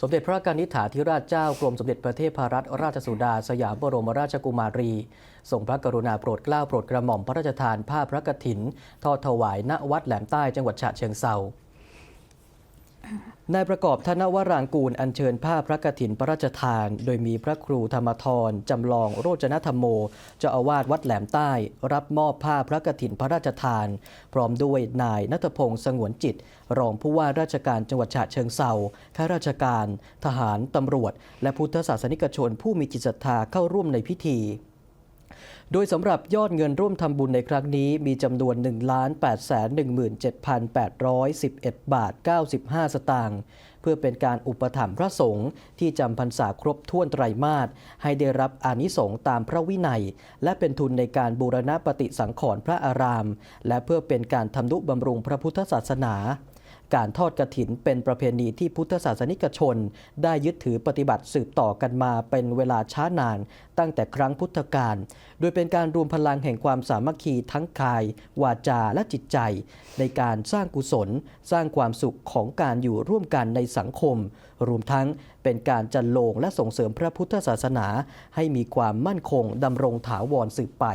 สมเด็จพระกนิษฐาธิราชเจ้ากรมสมเด็จพระเทพรัตนราชสุดาสยามบรมราชกุมารีทรงพระกรุณาโปรดเกล้าโปรดกระหม่อมพระราชทานผ้าพระกฐิน ทอดถวายณวัดแหลมใต้จังหวัดฉะเชิงเทรา นายประกอบธนวรางกูลอัญเชิญผ้าพระกฐินพระราชทาน โดยมีพระครูธรรมทรจำลองโรจนธรรมโม เจ้าอาวาสวัดแหลมใต้ รับมอบผ้าพระกฐินพระราชทาน พร้อมด้วยนายนัทพงศ์สงวนจิต รองผู้ว่าราชการจังหวัดฉะเชิงเซาข้าราชการ ทหารตำรวจ และพุทธศาสนิกชนผู้มีจิตศรัทธาเข้าร่วมในพิธี โดยสำหรับยอดเงินร่วมทำบุญในครั้งนี้มีจำนวน 1 8 1 7 8 1 1 บาท 95 สตางค์เพื่อเป็นการอุปถัมภ์พระสงฆ์ที่จำพรรษาครบถ้วนไตรมาสให้ได้รับอานิสงส์ตามพระวินัย และเป็นทุนในการบูรณะปฏิสังขรณ์พระอาราม และเพื่อเป็นการทำนุบำรุงพระพุทธศาสนา การทอดกระถินเป็นประเพณีที่พุทธศาสนิกชน ได้ยึดถือปฏิบัติสืบต่อกันมาเป็นเวลาช้านาน ตั้งแต่ครั้งพุทธกาล โดยเป็นการรวมพลังแห่งความสามัคคีทั้งกาย วาจาและจิตใจ ในการสร้างกุศล สร้างความสุขของการอยู่ร่วมกันในสังคม รวมทั้งเป็นการจันโลงและส่งเสริมพระพุทธศาสนา ให้มีความมั่นคงดำรงถาวรสืบไป